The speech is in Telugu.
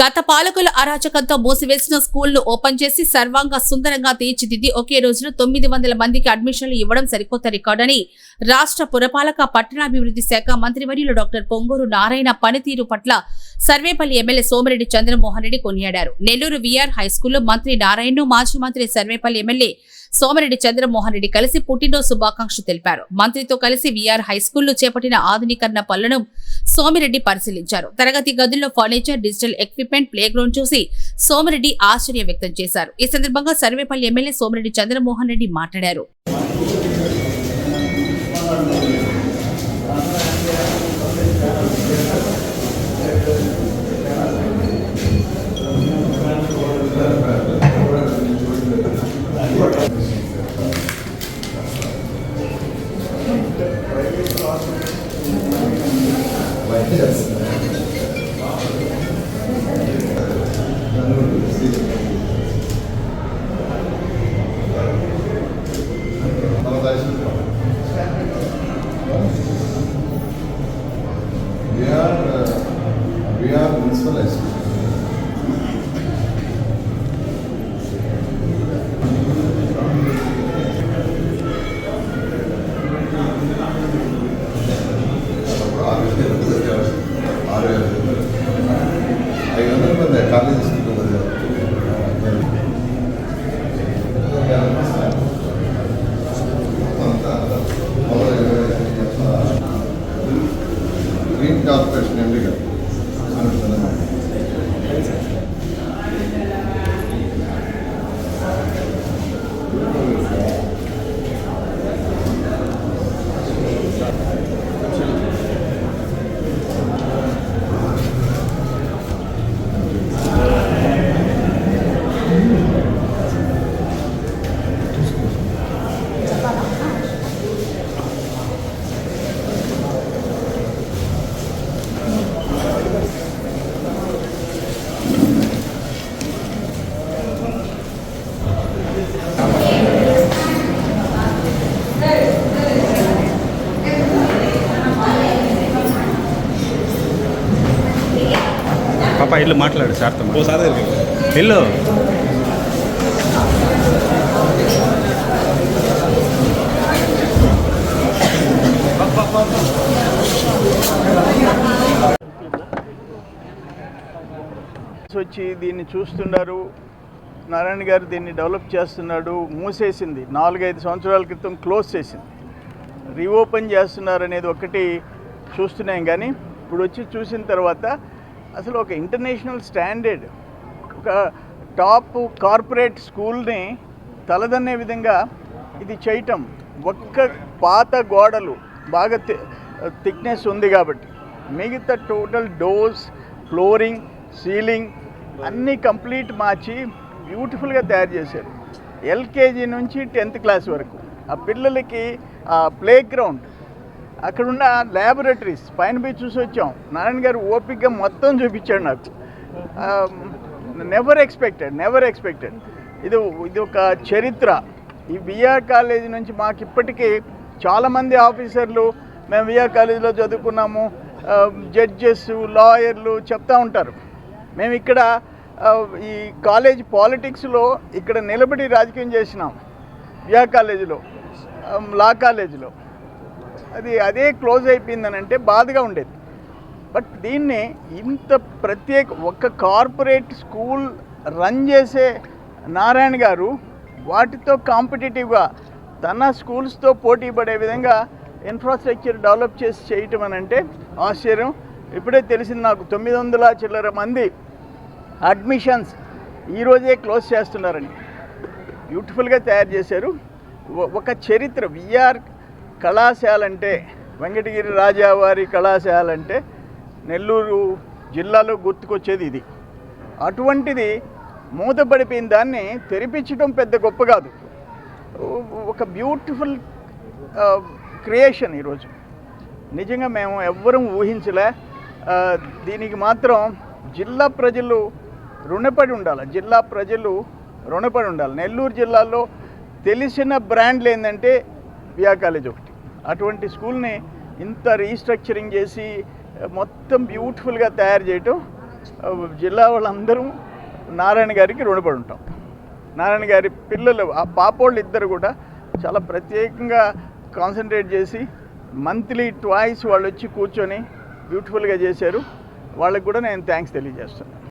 గత పాలకుల అరాచకంతో మూసివేసిన స్కూళ్ళు ఓపెన్ చేసి సర్వాంగ సుందరంగా తీర్చిదిద్ది ఒకే రోజున తొమ్మిది వందల మందికి అడ్మిషన్లు ఇవ్వడం సరికొత్త రికార్డని రాష్ట్ర పురపాలక పట్టణాభివృద్ధి శాఖ మంత్రివర్యులు డాక్టర్ పొంగూరు నారాయణ పనితీరు పట్ల సర్వేపల్లి ఎమ్మెల్యే సోమిరెడ్డి చంద్రమోహన్ రెడ్డి కొనియాడారు. నెల్లూరు విఆర్ హైస్కూల్లో మంత్రి నారాయణను మాజీ మంత్రి సర్వేపల్లి ఎమ్మెల్యే సోమిరెడ్డి చంద్రమోహన్ రెడ్డి కలిసి పుట్టినరోజు శుభాకాంక్షలు తెలిపారు. మంత్రితో కలిసి విఆర్ హైస్కూల్లో చేపట్టిన ఆధునీకరణ పనులను సోమిరెడ్డి పరిశీలించారు. తరగతి గదుల్లో furniture digital equipment play ground చూసి సోమిరెడ్డి ఆశ్చర్యం వ్యక్తం చేశారు. ఈ సందర్భంగా సర్వేపల్లి ఎమ్మెల్యే సోమిరెడ్డి చంద్రమోహన్ రెడ్డి మాట్లాడారు. We are, uh, we are municipal పాప ఇల్లు మాట్లాడు సార్తో ఇల్లు వచ్చి దీన్ని చూస్తున్నారు. నారాయణ గారు దీన్ని డెవలప్ చేస్తున్నాడు మూసేసింది. నాలుగైదు సంవత్సరాల క్రితం క్లోజ్ చేసింది. రీఓపెన్ చేస్తున్నారు అనేది ఒకటి చూస్తున్నాం కానీ ఇప్పుడు వచ్చి చూసిన తర్వాత అసలు ఒక ఇంటర్నేషనల్ స్టాండర్డ్ ఒక టాప్ కార్పొరేట్ స్కూల్ని తలదన్నే విధంగా ఇది చేయటం ఒక్క పాత గోడలు బాగా థిక్నెస్ ఉంది కాబట్టి. మిగతా టోటల్ డోర్స్ ఫ్లోరింగ్ సీలింగ్ అన్నీ కంప్లీట్ మార్చి బ్యూటిఫుల్గా తయారు చేశారు. ఎల్కేజీ నుంచి టెన్త్ క్లాస్ వరకు. ఆ పిల్లలకి ఆ ప్లే గ్రౌండ్ అక్కడున్న ల్యాబొరేటరీస్ పైన పోయి చూసి వచ్చాం. నారాయణ గారు ఓపిక్గా మొత్తం చూపించాడు నాకు. నెవర్ ఎక్స్పెక్టెడ్ నెవర్ ఎక్స్పెక్టెడ్ ఇది ఇది ఒక చరిత్ర. ఈ విఆర్ కాలేజీ నుంచి మాకు ఇప్పటికీ చాలామంది ఆఫీసర్లు మేము విఆర్ కాలేజీలో చదువుకున్నాము. Um, జడ్జెస్ లాయర్లు చెప్తా ఉంటారు. మేము ఇక్కడ uh, ఈ కాలేజ్ పాలిటిక్స్లో ఇక్కడ నిలబడి రాజకీయం చేసినాం. విఆర్ కాలేజీలో లా కాలేజీలో అది అదే క్లోజ్ అయిపోయిందని అంటే బాధగా ఉండేది. బట్ దీన్ని ఇంత ప్రత్యేక ఒక కార్పొరేట్ స్కూల్ రన్ చేసే నారాయణ గారు వాటితో కాంపిటేటివ్గా తన స్కూల్స్తో పోటీ పడే విధంగా ఇన్ఫ్రాస్ట్రక్చర్ డెవలప్ చేసి చేయటం అని అంటే ఆశ్చర్యం. ఇప్పుడే తెలిసింది నాకు తొమ్మిది వందల చిల్లర మంది అడ్మిషన్స్ ఈరోజే క్లోజ్ చేస్తున్నారని. బ్యూటిఫుల్గా తయారు చేశారు. ఒక చరిత్ర విఆర్ కళాశాల అంటే వెంకటగిరి రాజావారి కళాశాల అంటే నెల్లూరు జిల్లాలో గుర్తుకొచ్చేది ఇది. అటువంటిది మూతపడిపోయిన దాన్ని తెరిపించడం పెద్ద గొప్ప కాదు. ఒక బ్యూటిఫుల్ క్రియేషన్ ఈరోజు. నిజంగా మేము ఎవ్వరం ఊహించలే. దీనికి మాత్రం జిల్లా ప్రజలు రుణపడి ఉండాలి. జిల్లా ప్రజలు రుణపడి ఉండాలి. నెల్లూరు జిల్లాలో తెలిసిన బ్రాండ్లు ఏంటంటే వియా కాలేజ్ ఒకటి. అటువంటి స్కూల్ని ఇంత రీస్ట్రక్చరింగ్ చేసి మొత్తం బ్యూటిఫుల్గా తయారు చేయటం జిల్లా వాళ్ళందరూ నారాయణ గారికి రుణపడి ఉంటాం. నారాయణ గారి పిల్లలు ఆ పాపోళ్ళు ఇద్దరు కూడా చాలా ప్రత్యేకంగా కాన్సన్ట్రేట్ చేసి మంత్లీ ట్వాయిస్ వాళ్ళు వచ్చి కూర్చొని బ్యూటిఫుల్గా చేశారు. వాళ్ళకి కూడా నేను థ్యాంక్స్ తెలియజేస్తున్నాను.